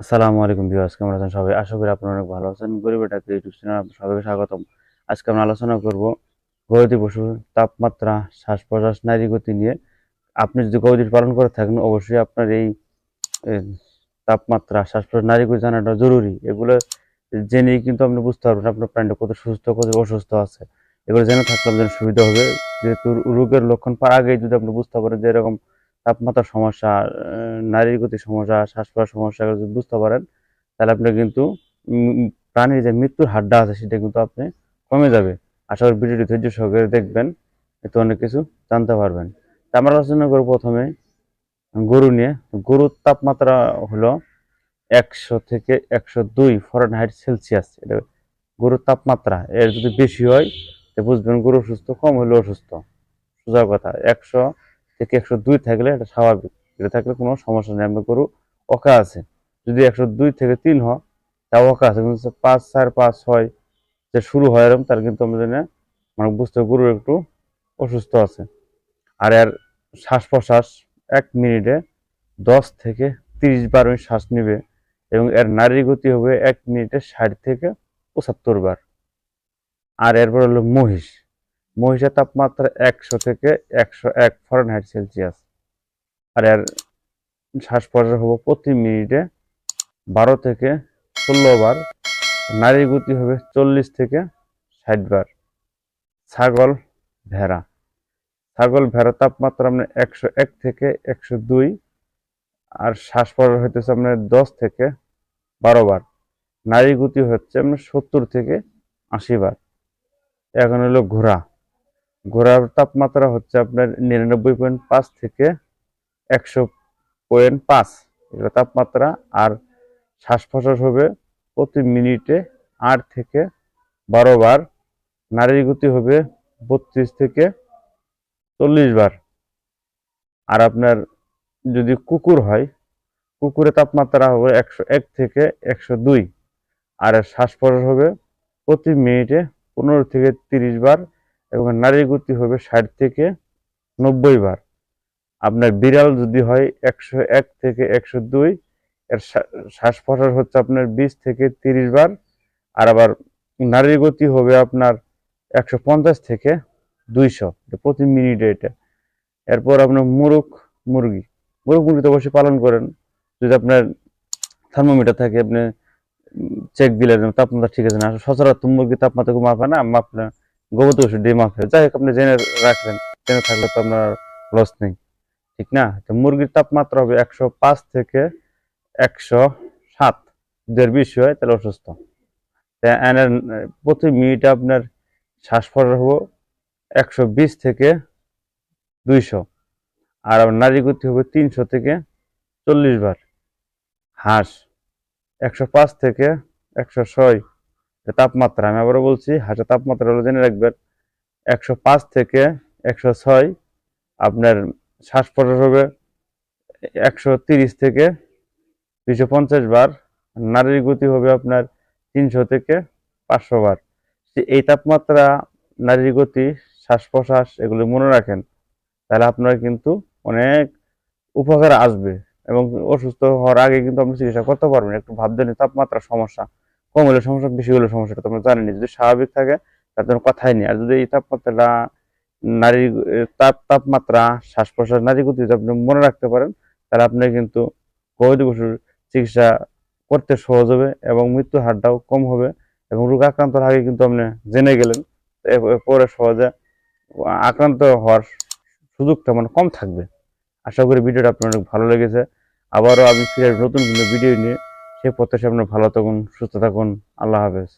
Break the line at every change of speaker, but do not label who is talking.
আসসালামু আলাইকুম ভিউয়ার্স, কেমন আছেন সবাই? আশা করি আপনারা অনেক ভালো আছেন। গরিবের ডাক্তার ইউটিউব চ্যানেল সবাইকে স্বাগতম। আজকে আমরা আলোচনা করব গবাদি পশুর তাপমাত্রা শ্বাস প্রশ্বাস নারী গতি নিয়ে। আপনি যদি গবাদি পালন করে থাকেন, অবশ্যই আপনার এই তাপমাত্রা শ্বাস প্রশ্বাস নারী গতি জানাটা জরুরি। এগুলো জেনেই কিন্তু আপনি বুঝতে পারবেন আপনার প্রাণীটা কত সুস্থ, কত অসুস্থ আছে। এগুলো জেনে থাকলে আপনাদের সুবিধা হবে। যেহেতু রোগের লক্ষণ পার আগেই যদি আপনি বুঝতে পারেন যে এরকম তাপমাত্রার সমস্যা নারীর গতি সমস্যা শ্বাস প্রশ্বাস সমস্যা যদি বুঝতে পারেন, তাহলে আপনি কিন্তু প্রাণীর যে মৃত্যুর হারটা আছে, সেটা কিন্তু আপনি কমে যাবে। আশা করি ভিডিওটি ধৈর্য সহকারে দেখবেন, এতে অনেক কিছু জানতে পারবেন। তা আমরা আলোচনা করব প্রথমে গরু নিয়ে। গরুর তাপমাত্রা হলো একশো থেকে একশো দুই ফরেনহাইট সেলসিয়াস এটা গরুর তাপমাত্রা। এর যদি বেশি হয় বুঝবেন গরু অসুস্থ, কম হলে অসুস্থ। সোজা কথা, একশো থেকে একশো দুই থাকলে এটা স্বাভাবিক। এটা থাকলে কোনো সমস্যা নেই আপনার গরু অকা আছে। যদি একশো দুই থেকে তিন হয়, তাও অকা আছে, কিন্তু পাঁচ, চার, পাঁচ, ছয় যে শুরু হয় এরকম তার কিন্তু আমাদের মানে বুঝতে গরু একটু অসুস্থ আছে। আর এর শ্বাস প্রশ্বাস এক মিনিটে দশ থেকে তিরিশ বার ওই শ্বাস নিবে এবং এর নারীর গতি হবে এক মিনিটে ষাট থেকে পঁচাত্তর বার। আর এরপর হলো মহিষ। মহিষের তাপমাত্রা একশো থেকে একশো এক ফরেনহাইট সেলসিয়াস আর এর শ্বাস প্রশ্বাস হব প্রতি মিনিটে বারো থেকে ষোলো বার। নারীর গতি হবে চল্লিশ থেকে ষাট বার। ছাগল ভেড়া। ছাগল ভেড়া তাপমাত্রা আপনার একশো এক থেকে একশো দুই। আর শ্বাস প্রশ্বাস হইতেছে আপনার দশ থেকে বারো বার। নারী গতি হচ্ছে আপনার সত্তর থেকে আশি বার। এখন হলো ঘোড়া। ঘোড়ার তাপমাত্রা হচ্ছে আপনার নিরানব্বই পয়েন্ট পাঁচ থেকে একশো পয়েন্ট পাঁচ এটা তাপমাত্রা, আর শ্বাস প্রশ্বাস হবে প্রতি মিনিটে আট থেকে বারো বার, নারীর গতি হবে বত্রিশ থেকে চল্লিশ বার। আর আপনার যদি কুকুর হয়, কুকুরের তাপমাত্রা হবে একশো এক থেকে একশো দুই, আর শ্বাস প্রশ্বাস হবে প্রতি মিনিটে পনেরো থেকে তিরিশ বার এবং নারীর গতি হবে ষাট থেকে নব্বই বার। আপনার বিড়াল যদি হয় একশো এক থেকে একশো দুই, এর শ্বাস প্রশ্বাস হচ্ছে আপনার বিশ থেকে তিরিশ বার, আর আবার নারীর গতি হবে আপনার একশো পঞ্চাশ থেকে দুইশো প্রতি মিনিটে এটা। এরপর আপনার মুরগ মুরগি মুরগ মুরগি তো অবশ্যই পালন করেন। যদি আপনার থার্মোমিটার থাকে, আপনি চেক দিলেন তাপমাত্রা ঠিক আছে না, সচরাচর মুরগির তাপমাত্রা মাপে না মাপলে গোবর ওষুধ দিয়ে মাপে যাই হোক, আপনি জেনে রাখলেন জেনে থাকলে তো আপনার লস নেই। ঠিক না? তো মুরগির তাপমাত্রা হবে একশো পাঁচ থেকে একশো সাত। দেড় বেশি হয়, তাহলে অসুস্থ। প্রতি মিনিটে আপনার শ্বাস হব একশো বিশ থেকে দুইশো। আর নারী গতি হবে তিনশো থেকে চল্লিশ বার। হাঁস একশো পাঁচ থেকে একশো ছয়। তাপমাত্রা, আমি আবারও বলছি, হাঁসের তাপমাত্রা হলো জেনে রাখবেন, একশো পাঁচ থেকে একশো ছয়, আপনার শ্বাস প্রশ্বাস হবে একশো তিরিশ থেকে দুইশো পঞ্চাশ বার, নারীর গতি হবে আপনার তিনশো থেকে পাঁচশো বার। এই তাপমাত্রা, নারীর গতি, শ্বাস প্রশ্বাস এগুলো মনে রাখেন, তাহলে আপনার কিন্তু অনেক উপকার আসবে এবং অসুস্থ হওয়ার আগে কিন্তু আপনি চিকিৎসা করতে পারবেন, একটু ভাববেন তাপমাত্রা সমস্যা। কম হলে সমস্যা, বেশি হলে সমস্যাটা তোমরা জানেনি যদি স্বাভাবিক থাকে তার জন্য কথাই নেই। আর যদি এই তাপমাত্রাটা নারী, তাপ, তাপমাত্রা শ্বাস প্রশ্বাস নারী গতি আপনি মনে রাখতে পারেন, তাহলে আপনি কিন্তু গবাদি পশুর চিকিৎসা করতে সহজ হবে এবং মৃত্যুর হারটাও কম হবে এবং রোগ আক্রান্তর আগে কিন্তু আপনি জেনে গেলেন। পরে সহজে আক্রান্ত হওয়ার সুযোগটা মানে কম থাকবে। আশা করি ভিডিওটা আপনার অনেক ভালো লেগেছে। আবারও আমি ফিরে নতুন কোনো ভিডিও নিয়ে। সে প্রত্যাশা আপনার ভালো থাকুন সুস্থ থাকুন। আল্লাহ হাফেজ।